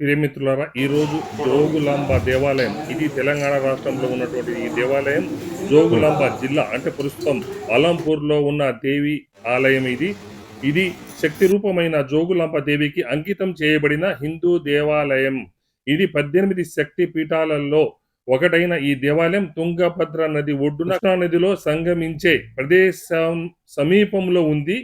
ప్రియమిత్రులారా ఈరోజు జోగులాంబ దేవాలయం ఇది తెలంగాణ రాష్ట్రంలో ఉన్నటువంటి ఈ దేవాలయం జోగులాంబ జిల్లా అంటే ప్రస్తుతం అలంపూర్లో ఉన్న దేవి ఆలయం ఇది. ఇది శక్తి రూపమైన జోగులాంబ దేవికి అంకితం చేయబడిన హిందూ దేవాలయం. ఇది పద్దెనిమిది శక్తి పీఠాలలో ఒకటైన ఈ దేవాలయం తుంగభద్ర నది ఒడ్డున నదిలో సంగమించే ప్రదేశం సమీపంలో ఉంది.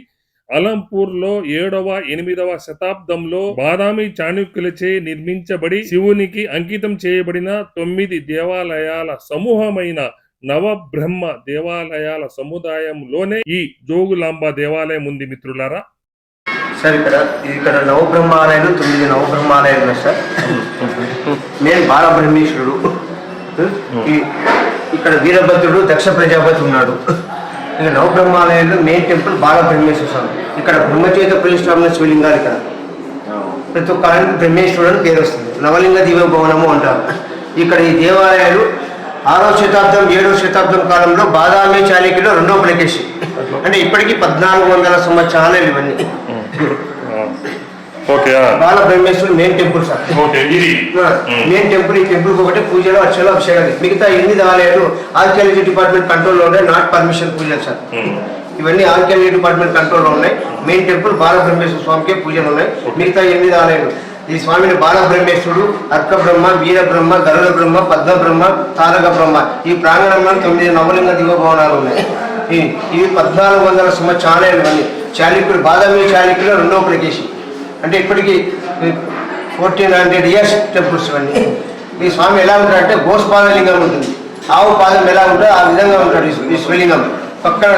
అలంపూర్లో ఏడవ ఎనిమిదవ శతాబ్దంలో బాదామి చాణుక్యులచే నిర్మించబడి శివునికి అంకితం చేయబడిన తొమ్మిది దేవాలయాల సమూహమైన నవబ్రహ్మ దేవాలయాల సముదాయంలోనే ఈ జోగులాంబ దేవాలయం ఉంది మిత్రులారా. సార్ ఇక్కడ ఇక్కడ నవబ్రహ్మాలయాలు తొమ్మిది నవబ్రహ్మాలయాలు సార్. నేను బాలబ్రహ్మేశ్వరుడు. ఇక్కడ వీరభద్రుడు దక్ష ప్రజాపతి ఉన్నాడు. ఇక నవబ్రహ్మాలయాలు మెయిన్ టెంపుల్ బాలబ్రహ్మేశ్వర స్వామి. ఇక్కడ బ్రహ్మచేత ప్రతిష్టాపన శివలింగాలు ఇక్కడ. ప్రతి ఒక్క బ్రహ్మేశ్వరుడు అని పేరు వస్తుంది. నవలింగ దివ్య భవనము అంటారు. ఇక్కడ ఈ దేవాలయాలు ఆరో శతాబ్దం ఏడో శతాబ్దం కాలంలో బాదామి చాళుక్యులు రెండో పులకేశి. అంటే ఇప్పటికీ పద్నాలుగు వందల సంవత్సరాలు ఇవన్నీ. ఓకే బాల బ్రహ్మేశ్వరుడు మెయిన్ టెంపుల్ సార్. ఓకే ఇది. మెయిన్ టెంపుల్ ఈ టెంపుల్ ఒకటి పూజలు అర్చలు అభిషేకాలు మిగతా ఎనిమిది ఆలయాలు ఆర్కియాలజీ డిపార్ట్మెంట్ కంట్రోల్లో ఉన్నాయి నాట్ పర్మిషన్ పూజలు సార్. ఇవన్నీ ఆర్కియాలజీ డిపార్ట్మెంట్ కంట్రోల్లో ఉన్నాయి. మెయిన్ టెంపుల్ బాల బ్రహ్మేశ్వర స్వామికే పూజలు ఉన్నాయి. మిగతా ఎనిమిది ఆలయాలు. ఈ స్వామిని బాల బ్రహ్మేశ్వరుడు అర్క బ్రహ్మ వీర బ్రహ్మ గరుడ బ్రహ్మ పద్మ బ్రహ్మ తారక బ్రహ్మ ఈ ప్రాంగణంలో తొమ్మిది నవలింగ దివ భవనాలు ఉన్నాయి ఇవి పద్నాలుగు వందల సంవత్సరాలు ఇవన్నీ చాళుక్యుడు బాదామి చాళుక్యులు రెండవ ప్రదేశి అంటే ఇప్పటికీ ఫోర్టీన్ హండ్రెడ్ ఇయర్స్ టెంపుల్స్ ఇవన్నీ. ఈ స్వామి ఎలా ఉంటాడంటే గోస్పాదలింగం ఉంటుంది. ఆవు పాదం ఎలా ఉంటుందో ఆ విధంగా ఉంటాడు ఈ- శివలింగం పక్కన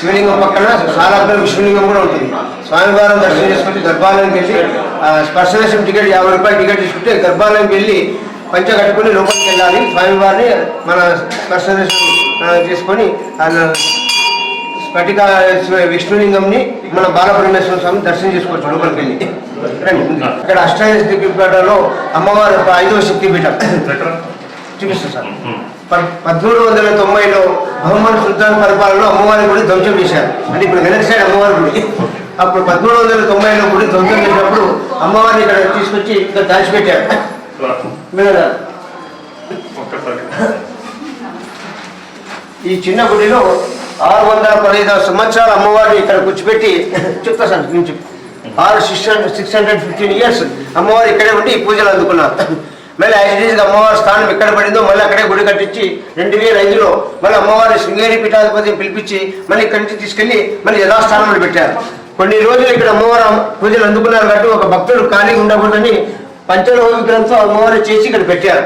శివలింగం పక్కన సాలాగ్రం విష్ణులింగం కూడా ఉంటుంది. స్వామివారం దర్శనం చేసుకుంటే గర్భాలయంకి వెళ్ళి ఆ, టికెట్ యాభై రూపాయలు టికెట్ తీసుకుంటే గర్భాలయంకి వెళ్ళి పంచ కట్టుకుని లోపలికి వెళ్ళాలి. స్వామివారిని మన స్పర్శదర్శనం చేసుకొని స్ఫటిక విష్ణులింగంని మన బాలబ్రహ్మేశ్వర స్వామి దర్శనం చేసుకోవచ్చు లోపలికి వెళ్ళి. ఇక్కడ అష్టాదశ శక్తిపీఠంలో అమ్మవారి ఐదవ శక్తిపీఠం. చూపిస్తాను సార్. పద్మూడు వందల తొంభైలో బహుమన్ సుల్తాన్ పరిపాలనలో అమ్మవారి గుడి ధ్వంసం చేశారు. అంటే ఇప్పుడు వెనక సైడ్ అమ్మవారి గుడి. అప్పుడు పద్మూడు వందల తొంభైలో గుడి ధ్వంసం చేసినప్పుడు అమ్మవారిని ఇక్కడ తీసుకొచ్చి ఇక్కడ దాచిపెట్టారు. ఈ చిన్న గుడిలో ఆరు వందల పదహైదు సంవత్సరాల అమ్మవారిని ఇక్కడ కూర్చోబెట్టి చెప్తా సార్ ఆరు six hundred six hundred fifteen years అమ్మవారు ఇక్కడే ఉండి ఈ పూజలు అందుకున్నారు. మళ్ళీ ఐదు ఇట్ అమ్మవారి స్థానం ఎక్కడ పడిందో మళ్ళీ అక్కడే గుడి కట్టించి రెండు వేల ఐదులో మళ్ళీ అమ్మవారి శృంగేరి పీఠాధిపతిని పిలిపించి మళ్ళీ ఇక్కడి నుంచి తీసుకెళ్ళి మళ్ళీ యథాస్థానంలో పెట్టారు. కొన్ని రోజులు ఇక్కడ అమ్మవారు పూజలు అందుకున్నారు కాబట్టి ఒక భక్తుడు ఖాళీగా ఉండకూడదని పంచలోహ విగ్రహంతో అమ్మవారు చేసి ఇక్కడ పెట్టారు.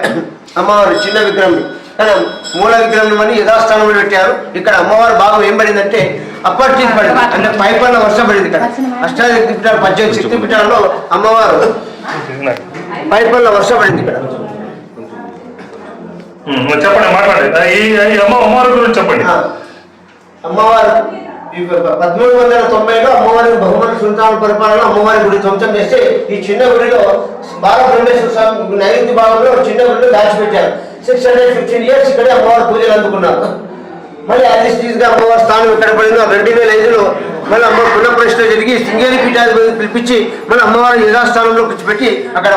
అమ్మవారు చిన్న విగ్రహం. కానీ మూల విగ్రహం అని యథాస్థానంలో పెట్టారు. ఇక్కడ అమ్మవారు భాగం ఏం పడిందంటే అప్పర్ టీత్ పడింది. అంటే పైపల్ల వర్షం పడింది ఇక్కడ. అష్టాశక్తి పీఠాలు పద్దెనిమిది శక్తి పీఠాల్లో అమ్మవారు పైపల్ల వర్షం పడింది ఇక్కడ. చెప్పండి మాట్లాడండి. ఈ ఈ అమ్మ అమ్మవారి గురించి చెప్పండి. అమ్మవారు పదమూడు వందల తొంభైలో అమ్మవారి బహుమతి సుల్తాన్ పరిపాలన అమ్మవారి గుడి ధ్వంసం చేస్తే ఈ చిన్న గుడిలో బాలబ్రహ్మేశ్వర స్వామి నైరుతి భాగంలో చిన్న గుడిలో దాచిపెట్టారు. సిక్స్ హండ్రెడ్ ఫిఫ్టీన్ ఇయర్స్ ఇక్కడే అమ్మవారి పూజలు అందుకున్నారు. మళ్ళీ యాజిస్టీస్గా అమ్మవారి స్థానం ఎక్కడ పడిందో రెండు వేల ఐదులో మళ్ళీ అమ్మ పునఃప్రతిష్ఠ జరిగి శృంగేరి పీఠాధిపతి పిలిపించి మళ్ళీ అమ్మవారి యథాస్థానంలో కూర్చోబెట్టి అక్కడ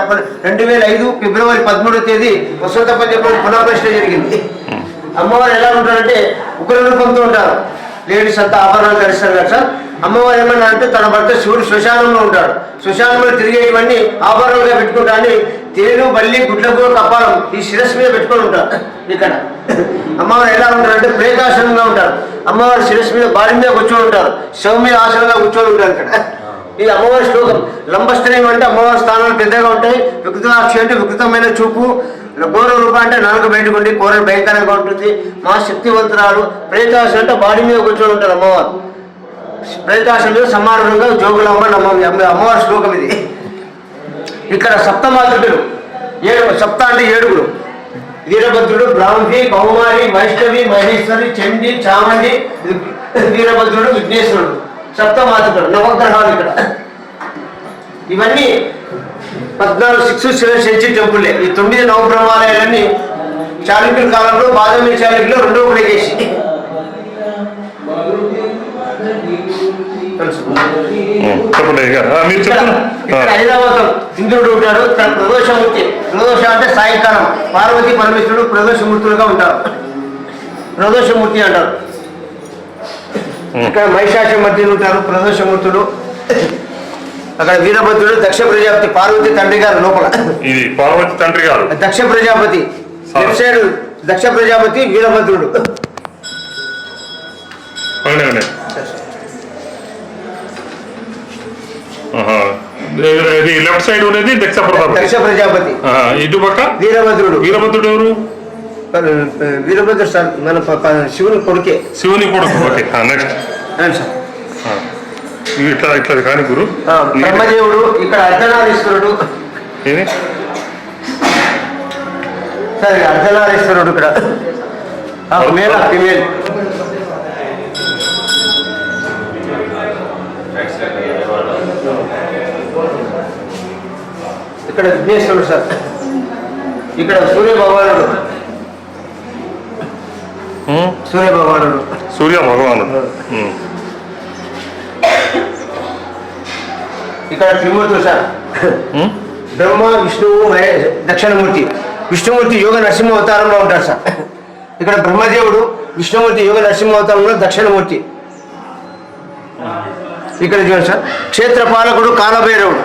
రెండు వేల ఐదు ఫిబ్రవరి పదమూడో తేదీ వసంత పంచమి పునఃప్రతిష్ఠ జరిగింది. అమ్మవారు ఎలా ఉంటారంటే ఉగ్ర రూపంతో ఉంటారు. లేడీస్ అంతా ఆభరణాలు ధరిస్తారు కదా సార్. అమ్మవారు ఏమన్నా అంటే తన భర్త శివుడు శ్మశానంలో ఉంటాడు. శ్మశానంలో తిరిగేటివన్నీ ఆభరణంగా పెట్టుకుంటా అని తేను బల్లి గుడ్లతో కపాలం ఈ శిరస్సు మీద పెట్టుకొని ఉంటారు ఇక్కడ. అమ్మవారు ఎలా ఉంటారు అంటే ప్రేకాశనంగా ఉంటారు. అమ్మవారి శిరస్సు మీద బాడీ మీద కూర్చొని ఉంటారు. శవం మీద ఆసనంగా కూర్చొని ఉంటారు ఇక్కడ. ఈ అమ్మవారి శ్లోకం. లంబస్త్రయం అంటే అమ్మవారి స్థానాలు పెద్దగా ఉంటాయి. వికృతాక్షి అంటే వికృతమైన చూపు. ఘోర రూప అంటే నాలుగు బయటకు ఉండి కూర భయంకరంగా ఉంటుంది. మా శక్తివంతురాలు ప్రేతాశ అంటే బాడీ మీద కూర్చొని ఉంటారు అమ్మవారు. ప్రేతాశ మీద సమానంగా జోగులమ్మ అమ్మ- అమ్మవారి శ్లోకం ఇది. ఇక్కడ సప్తమాతృడు ఏడు సప్త అంటే ఏడుగురు వీరభద్రుడు బ్రాహ్మి కౌమారి వైష్ణవి మహేశ్వరి చండి చామండి వీరభద్రుడు విఘ్నేశ్వరుడు. సప్తమాతృడు నవగ్రహాలు ఇక్కడ. ఇవన్నీ పద్నాలుగు సిక్స్ సెవెన్ సెంచరీ టెంపుల్లే ఈ తొమ్మిది నవబ్రహ్మాలయాలన్నీ చాళుక్యుల కాలంలో బాదమి చాళుక్యులు రెండో చేసి చెప్పండి మీరు ఐరావతం ఇంద్రుడు ఉంటాడు తన ప్రదోషమూర్తి ప్రదోష అంటే సాయంకాలం. పార్వతి పరమేశ్వరుడు ప్రదోషమూర్తులుగా ఉంటారు. ప్రదోషమూర్తి అంటారు. ఇక్కడ మహిషాసమర్తిని ఉంటారు ప్రదోషమూర్తులు. అక్కడ వీరభద్రుడు దక్ష ప్రజాపతి పార్వతి తండ్రి గారు లోపల. ఇది పార్వతి తండ్రి గారు. దక్ష ప్రజాపతి. లెఫ్ట్ సైడ్ దక్ష ప్రజాపతి వీరభద్రుడు అవునే అవునే ఆహా. ఇది లెఫ్ట్ సైడ్ ఉన్నది దక్ష ప్రతాప్ దక్ష ప్రజాపతి ఇటు పక్క? వీరభద్రుడు. వీరభద్రుడు ఎవరు? వీరభద్రుడు సార్ మన శివుని కొడుకే. శివుని కొడుకు ఓకే నెక్స్ట్ సార్. ఇట్లా ఇట్లా కానీ గురు. బ్రహ్మదేవుడు ఇక్కడ అర్ధనారీశ్వరుడు. ఏది? సరే అర్ధనారీశ్వరుడు ఇక్కడ. మేల్ ఫిమేల్ ఇక్కడ విఘ్నేశ్వరుడు సార్. ఇక్కడ సూర్య భగవానుడు సూర్య భగవానుడు. సూర్య భగవానుడు ఇక్కడ త్రిమూర్తులు సార్. బ్రహ్మ విష్ణువు మహేష్ దక్షిణమూర్తి. విష్ణుమూర్తి యోగ నరసింహ అవతారంలో ఉంటారు సార్. ఇక్కడ బ్రహ్మదేవుడు విష్ణుమూర్తి యోగ నరసింహ అవతారంలో దక్షిణమూర్తి. ఇక్కడ చూడండి సార్. క్షేత్రపాలకుడు కాలభైరవుడు.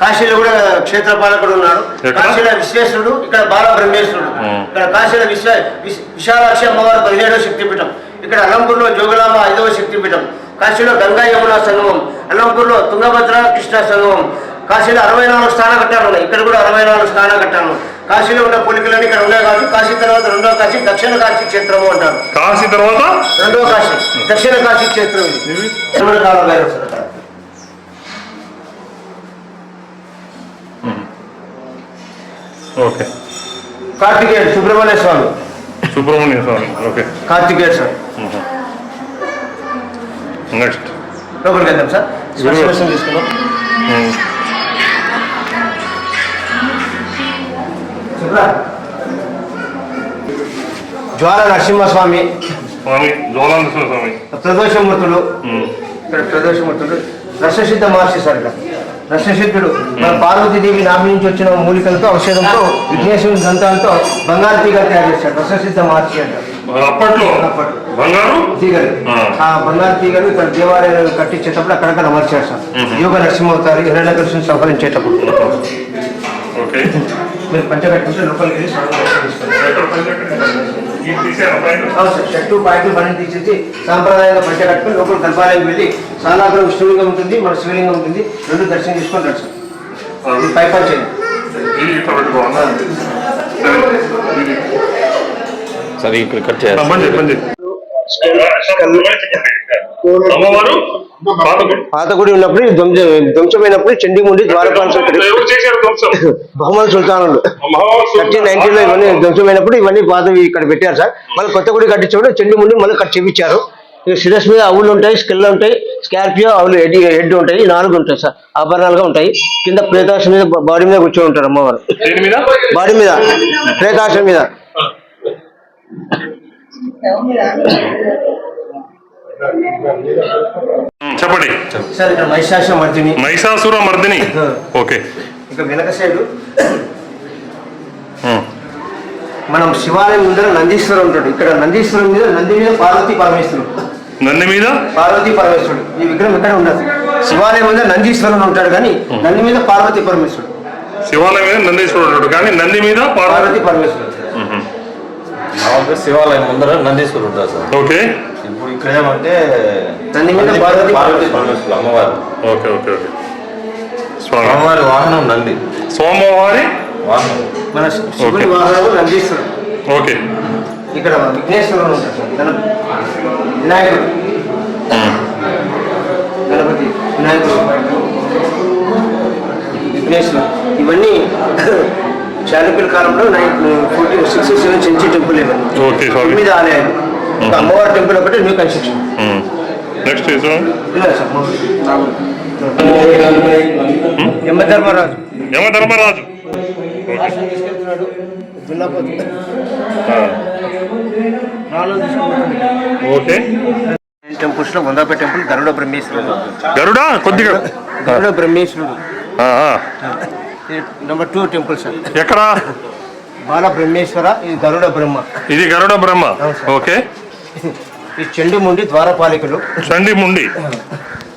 కాశీలో కూడా క్షేత్రపాలకుడు ఉన్నాడు. ఎక్కడ? కాశీలో విశ్వేశ్వరుడు ఇక్కడ బాలబ్రహ్మేశ్వరుడు. ఉం. ఇక్కడ కాశీలో విశ్వ విశ్- విశాలాక్షి అమ్మవారు పదిహేడవ శక్తిపీఠం. ఇక్కడ అలంపూర్లో జోగులాంబ ఐదవ శక్తిపీఠం. కాశీలో గంగా యమున సంగమం. అలంపూర్లో తుంగభద్ర కృష్ణ సంగమం. కాశీలో అరవై నాలుగు స్నాన ఘట్టాలు ఉన్నాయి. ఇక్కడ కూడా అరవై నాలుగు స్నాన ఘట్టాలు కాశీలో ఉన్న పోలికలన్నీ ఇక్కడ ఉన్నాయి కాబట్టి కాశీ తర్వాత రెండవ కాశీ దక్షిణ కాశీ క్షేత్రము అంటారు. కాశీ తర్వాత? రెండవ కాశీ దక్షిణ కాశీ క్షేత్రం ఇది. కాలం భైరవ సార్ అక్కడ. ఓకే. కార్తికేయుడు సుబ్రహ్మణ్య స్వామి. సుబ్రహ్మణ్య స్వామి ఓకే. కార్తికేయుడు సార్. నెక్స్ట్. లోపలికి వెళ్దాం సార్. దర్శనం తీసుకుందాం. జ్వాల నరసింహస్వామి. స్వామి జ్వాలాంధ్ర స్వామి. ప్రదోషమూర్తులు. ఇక్కడ ప్రదోషమూర్తులు. రససిద్ధ మహర్షి సార్ ఇక్కడ. రససిద్ధుడు మన పార్వతీదేవి నాభి నుంచి వచ్చిన మూలికలతో ఔషధంతో విఘ్నేశ్వరుని దంతాలతో బంగారు తీగలు తయారు చేశాడు. రససిద్ధ మహర్షి అంటారు అప్పట్లో? అప్పట్లో. బంగారు? తీగలు ఆ. బంగారు తీగలు ఇక్కడ దేవాలయాలు కట్టించేటప్పుడు అక్కడక్కడ అమర్చారు సార్. యోగ నరసింహవుతారు హిరణ్యకృష్ణుని సంహరించేటప్పుడు. ఓకే. మీరు పంచగట్టుంటే లోపలికి వెళ్ళి సార్ షర్టు పాయింట్లు పని తీసేసి సాంప్రదాయంగా పంచగట్టుకుని లోపల గర్భాలయం వెళ్ళి సాలాగ్రం విష్ణులింగం ఉంటుంది మన శివలింగం ఉంటుంది రెండు దర్శనం చేసుకుంటారు సార్ ఆ, ఇది పై పంచేది ఇది ఇట్లా పెట్టుకోవాలా? సరే. సరే ఇక్కడ కట్ చేయాలి. అమ్మవారు పాతగుడి. పాత గుడి ఉన్నప్పుడు ధ్వంసమైనప్పుడు చండీముండి? బహుమతి సుల్తానుడు. అమ్మవారు థర్టీన్ నైన్టీన్లో ఇవన్నీ ధ్వంసమైనప్పుడు ఇవన్నీ పాతవి ఇక్కడ పెట్టారు సార్. మళ్ళీ కొత్త గుడి కట్టించడం చెండి ముందు మళ్ళీ కట్ చేపించారు శిరస్ మీద అవులు ఉంటాయి స్కెల్ ఉంటాయి స్కార్పియో అవులు హెడ్ హెడ్ ఉంటాయి ఈ నాలుగు ఉంటాయి సార్. ఆభరణాలుగా ఉంటాయి. కింద ప్రేతాశం మీద బాడీ మీద కూర్చొని ఉంటారు అమ్మవారు. బాడీ మీద ప్రేతాశం మీద? చెప్పండి. సార్ ఇక్కడ మహిషాశ మర్దిని మహిషాసుర మర్దిని ఓకే. ఇక వెనక సైడు మనం శివాలయం ముందర నందీశ్వరం ఉంటాడు. ఇక్కడ నందీశ్వరం మీద నంది మీద పార్వతీ పరమేశ్వరుడు. నంది మీద? పార్వతీ పరమేశ్వరుడు. ఈ విగ్రహం ఇక్కడ ఉండదు. శివాలయం ముందర నందీశ్వరుడు ఉంటాడు కానీ నంది మీద పార్వతీ పరమేశ్వరుడు. శివాలయం మీద నందీశ్వరుడు కానీ నంది మీద పార్వతి పరమేశ్వరుడు. శివాలయం ముందర నందీశ్వరుడు ఉంటారు సార్. ఓకే. ఇప్పుడు ఇక్కడ ఏమంటే పార్వతీ పార్వతీ పరమేశ్వరుడు అమ్మవారు. Okay okay okay. స్వామి. అమ్మవారి వాహనం నంది. సోమవారి వాహనం. మన శివుని ఓకే. వాహనము నందీశ్వరుడు ఓకే. ఇక్కడ విఘ్నేశ్వరుడు ఉంటాడు సార్ గణపతి వినాయకుడు. గణపతి వినాయకుడు. విఘ్నేశ్వరుడు. ఇవన్నీ చాళుక్యుల కాలంలో nine fourteen six seven century temple ఇవన్నీ. ఓకే స్వామి తొమ్మిది ఆలయాలు. అమ్మవారి టెంపుల్ ఒకటి న్యూ కన్స్ట్రక్షన్. నెక్స్ట్ సార్ యమధర్మరాజు యమధర్మరాజు ఓకే. టెంపుల్స్లో వందాపేట టెంపుల్ గరుడ బ్రహ్మేశ్వరుడు. గరుడా? కొద్దిగా. Garuda బ్రహ్మేశ్వరుడు. Number two temple sir. ఎక్కడ? బాల బ్రహ్మేశ్వర ఇది గరుడ బ్రహ్మ. ఇది గరుడ బ్రహ్మ. ఓకే. ఈ చండిముండి ద్వారపాలికలు. చండి ముండి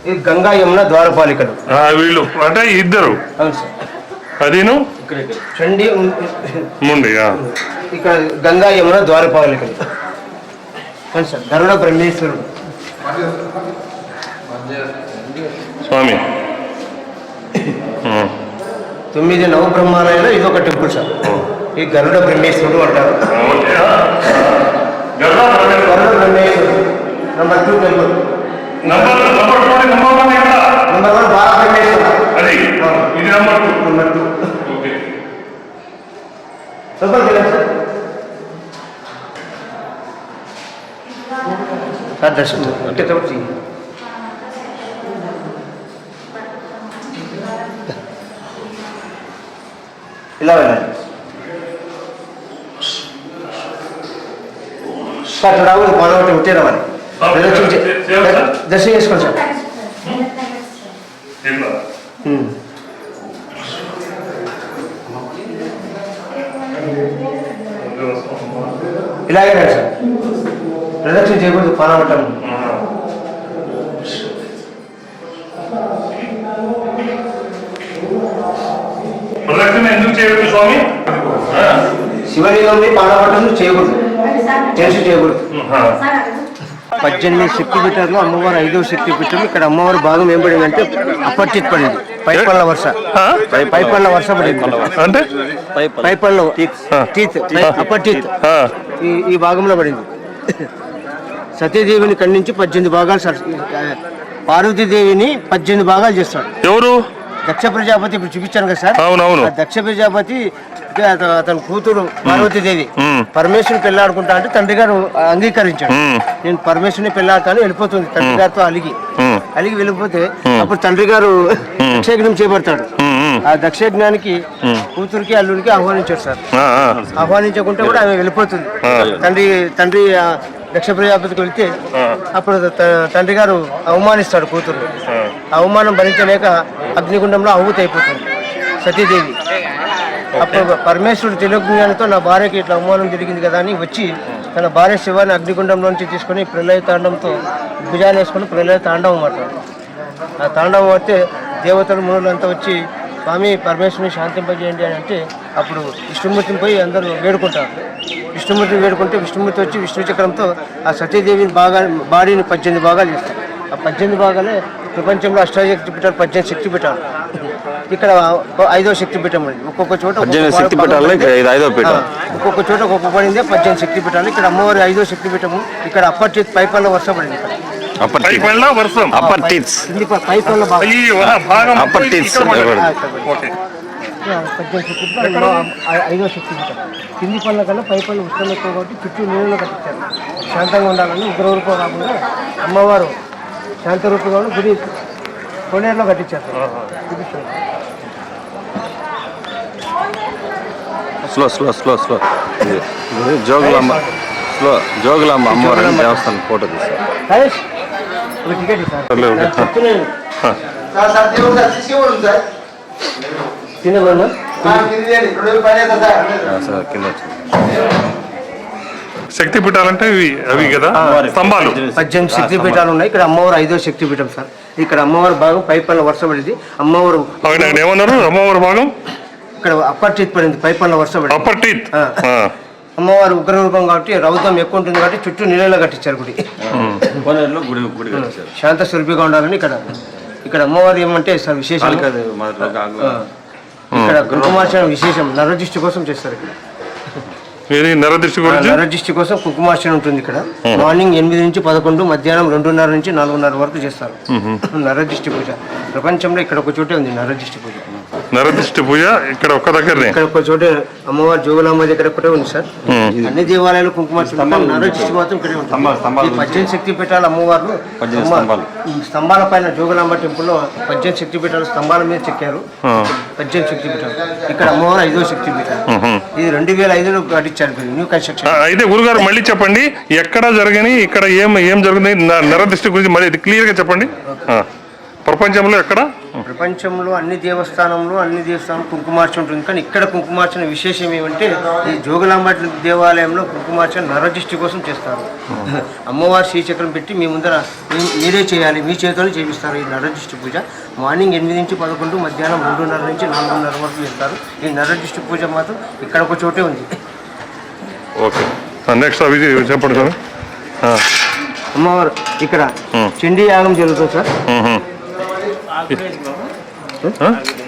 ఇది గంగా యమున ద్వారపాలికలు. ఆ, వీళ్ళు అంటే ఇద్దరు. అవును సార్. అదిను? చండి ముండి ఆ. ఇక్కడ గంగా యమున ద్వారపాలికలు. అవును సార్ గరుడ బ్రహ్మేశ్వరుడు. స్వామి. తొమ్మిది నవబ్రహ్మాలయంలో ఇది ఒక టెంపుల్ సార్. ఈ గరుడ బ్రహ్మేశ్వరుడు అంటారు. ఓకే, ఆ. Garuda Brahma. Garuda బ్రహ్మేశ్వరుడు number two temple number number two number one ఎక్కడ? నెంబర్ వన్ బాల బ్రహ్మేశ్వర అది. ఇది number two number two okay. Super film sir sir దర్శనం అంటే తోటి ఇలా వెళ్ళండి సార్ రావు మనోటి ఉంటే రావాలి దర్శనం చేసుకోండి సార్. ఇలాగే సార్. ప్రదక్షిణ చేయకూడదు ఆ. ప్రదక్షిణ ఎందుకు చేయలేదు స్వామి? ఆ. శివలింగంని పానవటం చేయకూడదు. తెలిసి చేయకూడదు. పద్దెనిమిది శక్తి పీఠాలు అమ్మవారు ఐదవ శక్తి పీఠం ఇక్కడ అమ్మవారి భాగం ఏం పడింది అంటే అప్పర్చిత్ పడింది. పైపళ్ళ వర్ష? పైపళ్ళ వర్ష పడింది. అంటే? పైపళ్ళ. టీత్. Upper teeth. ఆ. ఈ ఈ భాగంలో పడింది. సతీదేవిని ఖండించి పద్దెనిమిది భాగాలు సర్- పార్వతీదేవిని పద్దెనిమిది భాగాలు చేస్తాడు. ఎవరు? దక్ష ప్రజాపతి ఇప్పుడు చూపించాను కదా సార్. అవునవును. దక్ష ప్రజాపతి అతని కూతురు పార్వతీదేవి. పరమేశ్వరుని పెళ్ళాడుకుంటా అంటే తండ్రి గారు అంగీకరించాడు. నేను పరమేశ్వరుని పెళ్ళాడతాను వెళ్ళిపోతుంది. తండ్రి గారితో అలిగి. అలిగి వెళ్ళిపోతే అప్పుడు తండ్రి గారు దక్షయజ్ఞం చేపడతాడు. ఆ దక్షయజ్ఞానికి కూతురికి అల్లుడికి ఆహ్వానించాడు సార్. ఆహ్వానించకుంటే కూడా ఆమె వెళ్ళిపోతుంది. తండ్రి తండ్రి దక్ష ప్రజాపతికి వెళ్తే అప్పుడు తండ్రి గారు అవమానిస్తాడు కూతురు. అవమానం భరించలేక అగ్నిగుండంలో ఆహుతి అయిపోతుంది. సతీదేవి. అప్పుడు పరమేశ్వరుడు తెలియజ్ఞానంతో నా భార్యకి ఇట్లా అవమానం జరిగింది కదా అని వచ్చి తన భార్య శివాన్ని అగ్నిగుండంలోంచి తీసుకొని ప్రళయ తాండంతో భుజాన్ని వేసుకొని ప్రళయ తాండవం మాట్లాడు ఆ తాండవం పడితే దేవతలు మునులంతా వచ్చి స్వామి పరమేశ్వరుని శాంతింపజేయండి అని అంటే అప్పుడు విష్ణుమూర్తిని పోయి అందరూ వేడుకుంటారు. విష్ణుమూర్తిని వేడుకుంటే విష్ణుమూర్తి వచ్చి విష్ణు చక్రంతో ఆ సతీదేవిని బాగా బాడీని పద్దెనిమిది భాగాలు చేస్తారు. ఆ పద్దెనిమిది భాగాలే ప్రపంచంలో అష్టాశక్తి పీఠాలు పద్దెనిమిది శక్తి పీఠాలు ఇక్కడ ఐదో శక్తి పీఠం ఉంది. ఒక్కొక్క చోట పద్దెనిమిది శక్తి పీఠాల్లో ఇక్కడ ఇది ఐదో పీఠం. ఒక్కొక్క చోట ఒక్కొక్క పడిందే పద్దెనిమిది శక్తి పీఠాలు. ఇక్కడ అమ్మవారి ఐదో శక్తి పీఠము ఇక్కడ అప్పటి పైపల్ల వర్ష పడింది ఇక్కడ. అప్పర్ వర్షం అప్పర్ టీత్స్ పైపల్ల భాగం. Upper teeths. ఓకే. ఐదో శక్తి పీఠం. కింది పళ్ళ కన్నా పై పళ్ళు ఉష్ణం ఎక్కువ కాబట్టి చుట్టూ నీళ్ళలో కట్టించారు. శాంతంగా ఉండాలని ఉగ్రరూపం కాకుండా అమ్మవారు శాంతరూపంగా గుడి కోనేరులో కట్టించారు. Slow slow slow slow. ఇది జోగులాంబ స్లో జోగులాంబ అమ్మవారి దేవస్థానం ఫోటో తీసారు కింద వచ్చింది శక్తి పీఠాలంటే ఇవి అవి కదా? స్తంభాలు. పద్దెనిమిది శక్తి పీఠాలు ఉన్నాయి. ఇక్కడ అమ్మవారు ఐదో శక్తి పీఠం సార్. ఇక్కడ అమ్మవారి భాగం పై పళ్ళ వర్షం పడింది. అమ్మవారు ఏమన్నారు? అమ్మవారి భాగం? ఇక్కడ అప్పర్ చేతి పడింది పై వర్షం పడింది. Upper teeth. అమ్మవారు ఉగ్రరూపం కాబట్టి రౌతం ఎక్కువ ఉంటుంది కాబట్టి చుట్టూ నీళ్ళలో కట్టించారు గుడి. కోనేరులో గుడి గుడి కట్టించారు. శాంత స్వరూపిగా ఉండాలని ఇక్కడ ఇక్కడ అమ్మవారు ఏమంటే సార్ విశేషం? కాలికది మొదట్లో కాకులు. ఇక్కడ కుంకుమార్చన విశేషం నరదృష్టి కోసం చేస్తారు ఇక్కడ. ఇది నరదృష్టి గురించి? నరదృష్టి కోసం కుంకుమార్చన ఉంటుంది ఇక్కడ. మార్నింగ్ ఎనిమిది నుంచి పదకొండు మధ్యాహ్నం రెండున్నర నుంచి నాలుగున్నర వరకు చేస్తారు. నరదృష్టి పూజ. ప్రపంచంలో ఇక్కడ ఒక చోటే ఉంది నరదృష్టి పూజ. నరదిష్టి పూజ ఇక్కడ ఒక్క దగ్గరనే. ఇక్కడ ఒక చోట అమ్మవారి జోగులాంబ దగ్గర ఒకటే ఉంది సార్. అన్ని దేవాలయాలు కుంకుమ నరదృష్టి మాత్రం ఇక్కడే ఉంటుంది. ఈ పద్దెనిమిది శక్తి పీఠాల అమ్మవారు స్తంభాలు. పైన జోగులాంబ టెంపుల్లో పద్దెనిమిది శక్తి పీఠాలు స్తంభాల మీద చెక్కారు. పద్దెనిమిది శక్తి పీఠాలు. ఇక్కడ అమ్మవారు ఐదో శక్తి పీఠం. ఇది రెండు వేల ఐదులో కట్టించారు న్యూ కన్స్ట్రక్షన్. అయితే గురుగారు మళ్ళీ చెప్పండి ఎక్కడ జరగని ఇక్కడ ఏం ఏం జరుగుతుంది న- నరదిష్టి గురించి మళ్ళీ క్లియర్గా చెప్పండి. ఆ. ప్రపంచంలో ఎక్కడ? ప్రపంచంలో అన్ని దేవస్థానంలో అన్ని దేవస్థానం కుంకుమార్చన ఉంటుంది కానీ ఇక్కడ కుంకుమార్చన విశేషం ఏమంటే ఈ జోగులాంబ దేవాలయంలో కుంకుమార్చన నరదృష్టి కోసం చేస్తారు. అమ్మవారి శ్రీచక్రం పెట్టి మీ ముందర మీరే చేయాలి మీ చేతిలో చేపిస్తారు ఈ నరదృష్టి పూజ. మార్నింగ్ ఎనిమిది నుంచి పదకొండు మధ్యాహ్నం రెండున్నర నుంచి నాలుగున్నర వరకు చేస్తారు. ఈ నరదృష్టి పూజ మాత్రం ఇక్కడ ఒక చోటే ఉంది. ఓకే. నెక్స్ట్ అవి చెప్పండి ఆ. అమ్మవారు ఇక్కడ చండీ యాగం జరుగుతుంది సార్.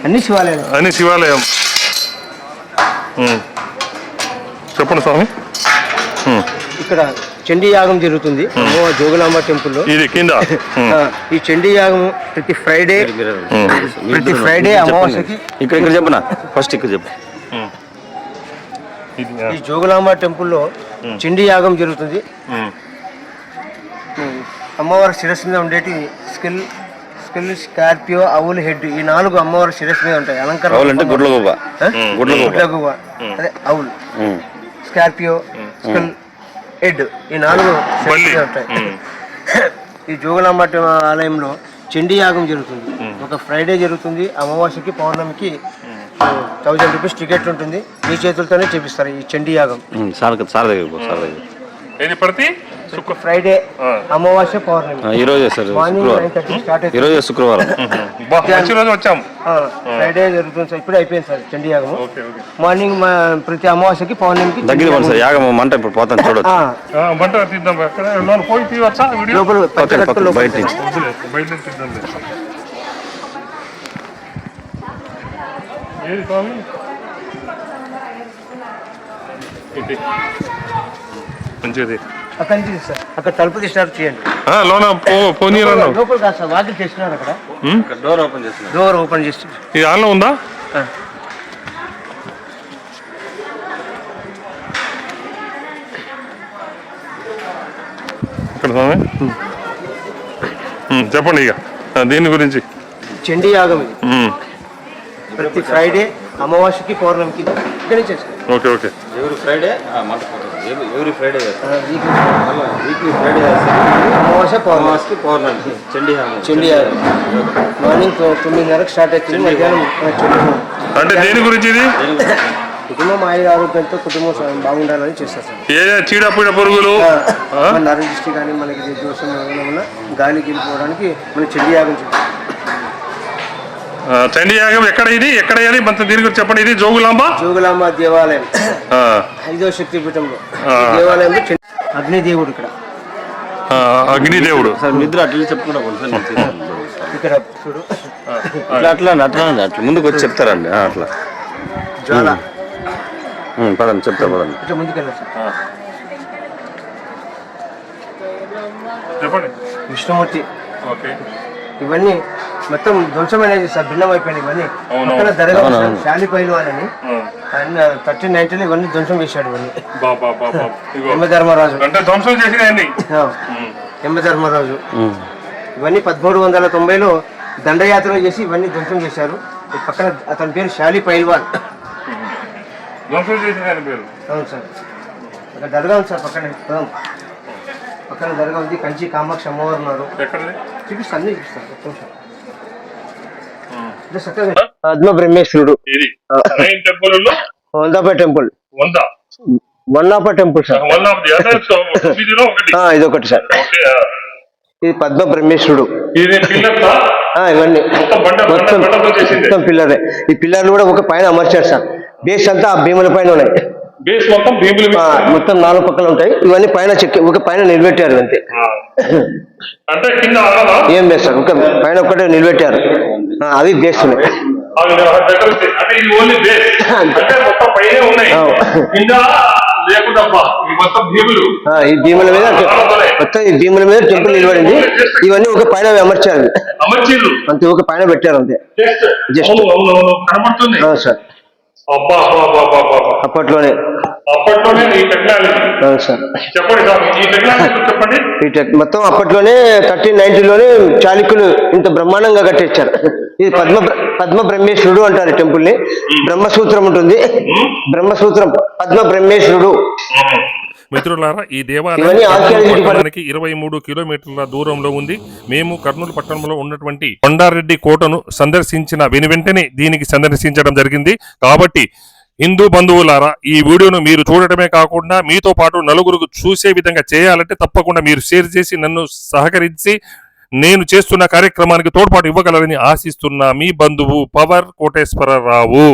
అన్ని శివాలయాలు. అని శివాలయం. చెప్పండి స్వామి. ఇక్కడ చండీ యాగం జరుగుతుంది. అమ్మవారి జోగులాంబ టెంపుల్లో. ఇది కింద. ఈ చండీ యాగం ప్రతి ఫ్రైడే ప్రతి ఫ్రైడే అమావాస్యకి ఇక్కడ ఇక్కడ చెప్పనా? ఫస్ట్ ఇక్కడ చెప్పు. ఈ జోగులాంబ టెంపుల్లో చండీ యాగం జరుగుతుంది. అమ్మవారి శిరస్సు మీద ఉండేటి skull skull scorpio owl head ఈ నాలుగు అమ్మవారి శిరస్సు మీద ఉంటాయి గుడ్ల గువ్వ ఆ? గుడ్ల గువ్వ గుడ్ల గువ్వ. అదే అవుల్. స్కార్పియో స్కిల్ హెడ్ ఈ నాలుగు శిరస్సు ఉంటాయి. ఈ జోగులాంబ ఆలయంలో చండీ యాగం జరుగుతుంది. ఒక ఫ్రైడే జరుగుతుంది. అమావాస్యకి పౌర్ణమికి థౌజండ్ రూపీస్ టికెట్ ఉంటుంది. మీ చేతులతోనే చేపిస్తారు ఈ చండీ యాగం. సార్ సార్ దగ్గర ప్రతి ప్రతి ఫ్రైడే. అమావాస్య పౌర్ణమి. ఈ రోజే సార్ మార్నింగ్ శుక్రవారం. నైన్ థర్టీ స్టార్ట్ ఈ రోజే శుక్రవారం. బా, మంచి రోజు వచ్చాం. ఆ, ఫ్రైడే జరుగుతుంది సార్ ఇప్పుడే అయిపోయింది సార్ చండీ యాగము ఓకే ఓకే. మార్నింగ్ మా ప్రతి అమావాస్యకి పౌర్ణమికి దగ్గర సార్ యాగం. మంట ఇప్పుడు పోతాను చూడొచ్చు. బంట తీద్దాం పోయి తీయవచ్చా లోపల బయట నుంచి. వద్దులే, బయట నుంచి తీద్దాంలే. ఏది స్వామి? ఇది. మంచిది. అక్కడి నుంచి సార్. అక్కడ తలుపు తీసినారు చేయండి. ఆ, లోన పో పోనీరన్నా. లోపల కాదు సార్ వాకిల్ చేసినారు అక్కడ. డోర్ ఓపెన్ చేస్తున్నారు. డోర్ ఓపెన్ చేసి ఇది ఆన్లో ఉందా. ఇక్కడ స్వామి. చెప్పండి ఇక. దీని గురించి. చండీ యాగం ఇది. ప్రతి ఫ్రైడే అమావాస్యకి పౌర్ణమికి ఇక్కడి నుంచి ఓకే ఓకే. ఎవరి ఫ్రైడే మంట ఎవరి ఫ్రైడే ఆ, వీక్ వీక్లీ ఫ్రైడే అమావాస్య పౌర్ణమి. మాస్కి పౌర్ణమి. చండీ చండీ మార్నింగ్ తొ- తొమ్మిదిన్నరకు స్టార్ట్ అవుతుంది. మధ్యాహ్నం చండీ. అంటే దేని గురించి ఇది? కుటుంబం ఆయుర ఆరోగ్యంతో కుటుంబం బాగుండాలని చేస్తారు చీడపీడ పురుగులు? ఆ? మన నరదృష్టి కానీ మనకి దోషం గాలికి వెళ్ళిపోవడానికి మనం చండీ యాగం చండీ యాగం ఎక్కడ ఇది? ఎక్కడ ఇది? మొత్తం దీని గురించి చెప్పండి. ఇది జోగులాంబ? జోగులాంబ దేవాలయం. ఆ, ఐదో శక్తి పీఠంలో. చండీ- అగ్నిదేవుడు ఇక్కడ. ఆ, అగ్నిదేవుడు. సార్ నిద్ర అట్లా చెప్పుకుంటా. ఇక్కడ చూడు. అట్లా అట్లా అట్లా ముందుకు వచ్చి చెప్తారండి. అట్లా. జ్వాల. పదండి చెప్తా పదండి. ఇట్లా చెప్పండి. విష్ణుమూర్తి. ఓకే. ఇవన్నీ మొత్తం ధ్వంసమైనది సార్ భిన్నం అయిపోయినాయి ఇవన్నీ. పక్కన. శాలి పైల్వాన్ ఆ, అని థర్టీన్ నైన్టీన్ ఇవన్నీ ధ్వంసం చేశాడు ఇవన్నీ. యమధర్మరాజు అంటే ధ్వంసం చేసినాయండి ఆ, యమధర్మరాజు ఉమ్. ఇవన్నీ పదమూడు వందల తొంభైలో దండయాత్ర చేసి ఇవన్నీ ధ్వంసం చేశారు. పక్కన అతని పేరు శాలి పైల్వాన్. ధ్వంసం చేసిన పేరు. అవును సార్. అక్కడ దర్గా ఉంది సార్ పక్కన. అవును. పక్కన దర్గా ఉంది కంచి కామాక్షి అమ్మవారు ఉన్నారు. చూపిస్తాను అన్ని చూపిస్తాను ఒక్క నిమిషం. ఇదే చక్కగా పద్మ బ్రహ్మేశ్వరుడు. ఇది టెంపుల్లో వందాప టెంపుల్. వంద? వన్నాప temple sir. One of the other తొమ్మిదిలో ఒకటి. ఆ, ఇదొకటి సార్. ఓకే ఆ. ఇది పద్మ బ్రహ్మేశ్వరుడు. ఇది ఆ, ఇవన్నీ. మొత్తం బండ బండ మొత్తం. బండతో చేసింది. మొత్తం పిల్లరే ఈ పిల్లర్లు కూడా ఒక పైన అమర్చారు సార్. బేస్ అంతా ఆ భీముల పైన ఉన్నాయి. బేస్ మొత్తం భీములు మొత్తం నాలుగు పక్కల ఉంటాయి. ఇవన్నీ పైన చెక్కి ఒక పైన నిలబెట్టారు అంతే. అంటే కింద ఏం లేదు సార్ ఒక పైన ఒక్కటే నిలబెట్టారు. అవి బేస్ ఉన్నాయి. అది decoration. అంటే ఇది ఓన్లీ బేస్ అంటే మొత్తం పైనే ఉన్నాయి. ఆ. కింద లేకుండా ఇది మొత్తం భీములు. ఆ, ఈ భీముల మీద. మొత్తం ఈ భీముల మీద టెంపుల్ నిలబడింది. ఇవన్నీ ఒక పైన అమర్చారు. అంతే ఒక పైన పెట్టారు అంతే. Just sir. అప్పట్లోనే. అప్పట్లోనే ఈ టెక్నాలజీ. మొత్తం అప్పట్లోనే థర్టీన్ నైన్టీలోనే చాళుక్యులు ఇంత బ్రహ్మాండంగా కట్టించారు. ఇది పద్మ పద్మ బ్రహ్మేశ్వరుడు అంటారు టెంపుల్ని బ్రహ్మసూత్రం ఉంటుంది. బ్రహ్మసూత్రం పద్మ బ్రహ్మేశ్వరుడు. మిత్రులారా ఈ దేవాలయం ఇరవై మూడు కిలోమీటర్ల దూరంలో ఉంది. మేము కర్నూలు పట్టణంలో ఉన్నటువంటి కొండారెడ్డి కోటను సందర్శించిన వెను వెంటనే దీనికి సందర్శించడం జరిగింది. కాబట్టి హిందూ బంధువులారా ఈ వీడియోను మీరు చూడటమే కాకుండా మీతో పాటు నలుగురికి చూసే విధంగా చేయాలంటే తప్పకుండా మీరు షేర్ చేసి నన్ను సహకరించి నేను చేస్తున్న కార్యక్రమానికి తోడ్పాటు ఇవ్వగలరని ఆశిస్తున్న మీ బంధువు పవర్ కోటేశ్వరరావు.